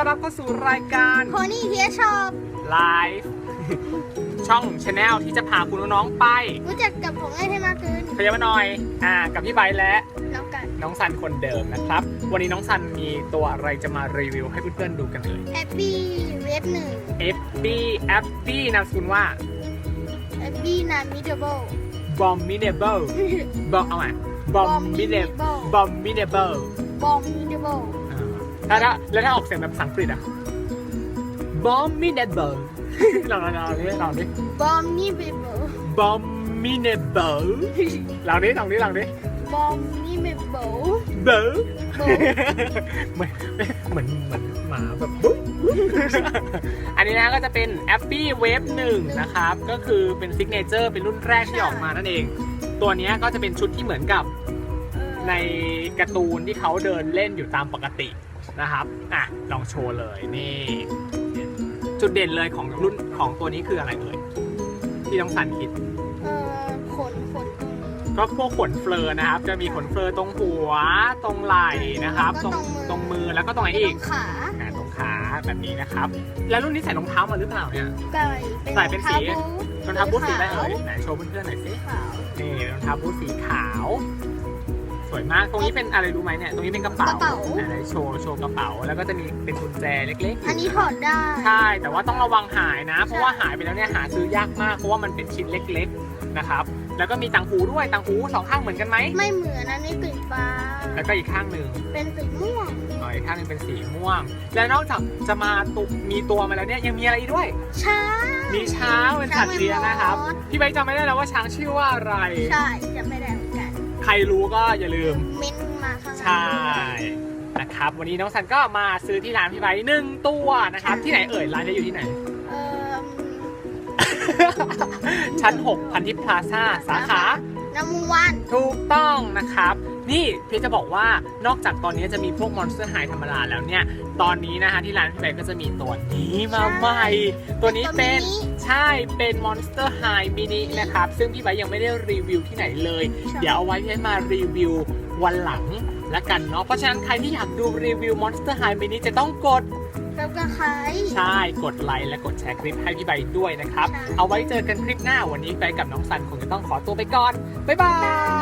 ต้อนรับเข้าสู่รายการโพนี่เทียชอบไลฟ์ช่องชาแนลที่จะพาคุณน้องๆไป รู้จักกับผมง่ายให้มากขึ้นพยาบาลหน่อยอ่ากับพี่ไบร์ทและน้องกันน้องซันคนเดิมนะครับ วันนี้น้องซันมีตัวอะไรจะมารีวิวให้เพื่อนๆดูกันเลยแฮปปี้เวฟหนึ่ง f b f b นามสกุลว่าแฮปปี้นามิเดเบิล Bombinable บอกเอาใหม่ Bombinable Bombinable บอมมิเดเบิลอ่า ถ้าถ้าแล้วถ้าออกเสียงแบบภาษาอังกฤษอะ Bombinable ลองลองลองดิลองดิ บอมมิเดเบิล Bombinable ลองดิลองดิลองดิบอมมิเดเบิลเบอร์เหมือนเหมือนเหมือนหมาแบบบุ๊บอันนี้นะก็จะเป็น a p p y Wave 1 นะครับ ก็คือเป็นซิกเนเจอร์เป็นรุ่นแรกที่ออกมานั่นเอง ตัวเนี้ยก็จะเป็นชุดที่เหมือนกับ ในการ์ตูนที่เขาเดินเล่นอยู่ตามปกติ นะครับอะลองโชว์เลยนี่ จุดเด่นเลยของรุ่นของตัวนี้คืออะไรเอ่ยที่น้องสันคิด เอ่อขนขนตรงนี้ ก็พวกขนเฟลอนะครับ จะมีขนเฟลอตรงหัวตรงไหล่นะครับ ตรงตรงมือแล้วก็ตรงไหนตอีรกงขาอ่าตรงขาแบบนี้นะครับ แล้วรุ่นนี้ใส่รองเท้ามาหรือเปล่าเนี่ยไก่ใส่เป็นสี รองเท้าบูทสีอะไรขาเอ่วยไหนโชว์เพื่อนๆหน่อยสิ ขาวนี่รองเท้าบูทสีขาว สวยมาก ตรงนี้เป็นอะไรรู้ไหมเนี่ย ตรงนี้เป็นกระเป๋าไหนโชว์โชว์กระเป๋า แล้วก็จะมีเป็นกุญแจเล็กๆอันนี้ถอดได้ ใช่ แต่ว่าต้องระวังหายนะ เพราะว่าหายไปแล้วเนี่ยหาซื้อยากมาก เพราะว่ามันเป็นชิ้นเล็กๆนะครับ แล้วก็มีต่างหูด้วย ต่างหูสองข้างเหมือนกันไหม ไม่เหมือนอันนี้สีฟ้า แล้วก็อีกข้างหนึ่ง เป็นสีม่วง อ๋ออีกข้างหนึงเป็นสีม่วง และนอกจากจะมาตุมีตัวมาแล้วเนี่ยยังมีอะไรอีกด้วย ช้าง มีช้างเป็นสัตว์เลี้ยงนะครับช้างแมมมอสพี่ใบร์ทจำไม่ได้แล้วว่าช้างชื่อว่าอะไร ใช่จะไม่ได้ รรู้ก็อย่าลืม เม้นมาข้างล่าง ใช่ นะครับ วันนี้น้องสันก็มาซื้อที่ร้านพี่ใบร์ทหนึ่งตัวนะครับ ที่ไหนเอ่ย ร้านจะอยู่ที่ไหน เอ่อชั้น6พันทิพย์พลาซ่าสาขาน้ำมู วันถูกต้องนะครับ นี่พี่จะบอกว่านอกจากตอนนี้จะมีพวกมอนสเตอร์ไฮธรรมดาแล้วเนี่ย ตอนนี้นะฮะที่ร้านพี่ใบร์ทก็จะมีตัวนี้มาใหม่ ตัวนี้เป็นใช่เป็น Monster High Mini นะครับ ซึ่งพี่ไบร์ทยังไม่ได้รีวิวที่ไหนเลย เดี๋ยวเอาไว้ให้มารีวิววันหลังละกันเนาะเพราะฉะนั้นใครที่อยากดูรีวิว Monster High Mini จะต้องกด แล้วก็ขายใช่ กดไลค์และกดแชร์คลิปให้พี่ใบร์ทด้วยนะครับใช่เอาไว้เจอกันคลิปหน้าวันนี้ไปกับน้องซันคงจะต้องขอตัวไปก่อน บ๊ายบาย